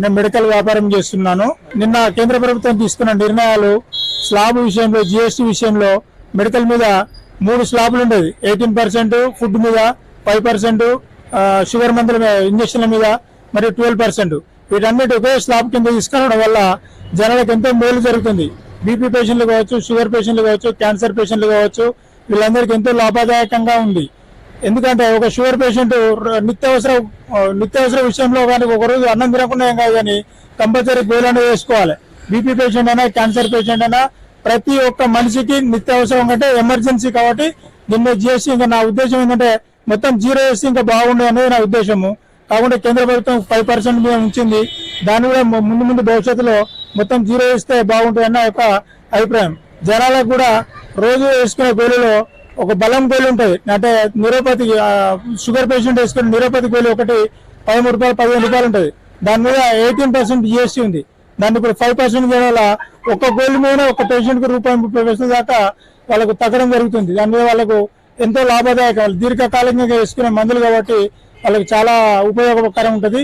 నేను మెడికల్ వ్యాపారం చేస్తున్నాను. నిన్న కేంద్ర ప్రభుత్వం తీసుకున్న నిర్ణయాలు స్లాబ్ విషయంలో జిఎస్టీ విషయంలో మెడికల్ మీద మూడు స్లాబ్లు ఉండేది ఎయిటీన్ పర్సెంట్ ఫుడ్ మీద ఫైవ్ పర్సెంట్ షుగర్ మందుల మీద ఇంజక్షన్ల మీద మరియు ట్వెల్వ్ పర్సెంట్. వీటన్నిటి ఒకే స్లాబ్ కింద తీసుకురావడం వల్ల జనాలకు ఎంతో మేలు జరుగుతుంది. బీపీ పేషెంట్లు కావచ్చు షుగర్ పేషెంట్లు కావచ్చు క్యాన్సర్ పేషెంట్లు కావచ్చు వీళ్ళందరికీ ఎంతో లాభదాయకంగా ఉంది. ఎందుకంటే ఒక షుగర్ పేషెంట్ నిత్యావసర నిత్యావసర విషయంలో కానీ ఒక రోజు అన్నం తినకుండా ఏం కాదు కానీ కంపల్సరీ గోళన వేసుకోవాలి. బీపీ పేషెంట్ అయినా క్యాన్సర్ పేషెంట్ అయినా ప్రతి ఒక్క మనిషికి నిత్యావసరం కంటే ఎమర్జెన్సీ కాబట్టి దీన్ని జిఎస్టీ ఇంకా నా ఉద్దేశం ఏంటంటే మొత్తం జీరో వేస్తే ఇంకా బాగుండే అనేది నా ఉద్దేశము. కాకుండా కేంద్ర ప్రభుత్వం ఫైవ్ పర్సెంట్ మీద ఉంచింది. దాన్ని కూడా ముందు ముందు భవిష్యత్తులో మొత్తం జీరో వేస్తే బాగుంటుంది అన్న ఒక అభిప్రాయం. జనాలకు కూడా రోజు వేసుకునే గోళీలో ఒక బలం గోళీ ఉంటుంది అంటే నిరోపతి షుగర్ పేషెంట్ వేసుకుని నిరోపతి గోళీ ఒకటి పదమూడు రూపాయలు పదిహేను రూపాయలు ఉంటుంది దాని మీద ఎయిటీన్ పర్సెంట్ జిఎస్టీ ఉంది. దాన్ని ఇప్పుడు ఫైవ్ పర్సెంట్ చేయడం వల్ల ఒక్క గోల్డ్ మీద ఒక పేషెంట్కి రూపాయి ముప్పై పైసల దాకా వాళ్ళకు తగ్గడం జరుగుతుంది. దాని మీద వాళ్ళకు ఎంతో లాభదాయకం. దీర్ఘకాలికంగా వేసుకునే మందులు కాబట్టి వాళ్ళకి చాలా ఉపయోగకరం ఉంటుంది.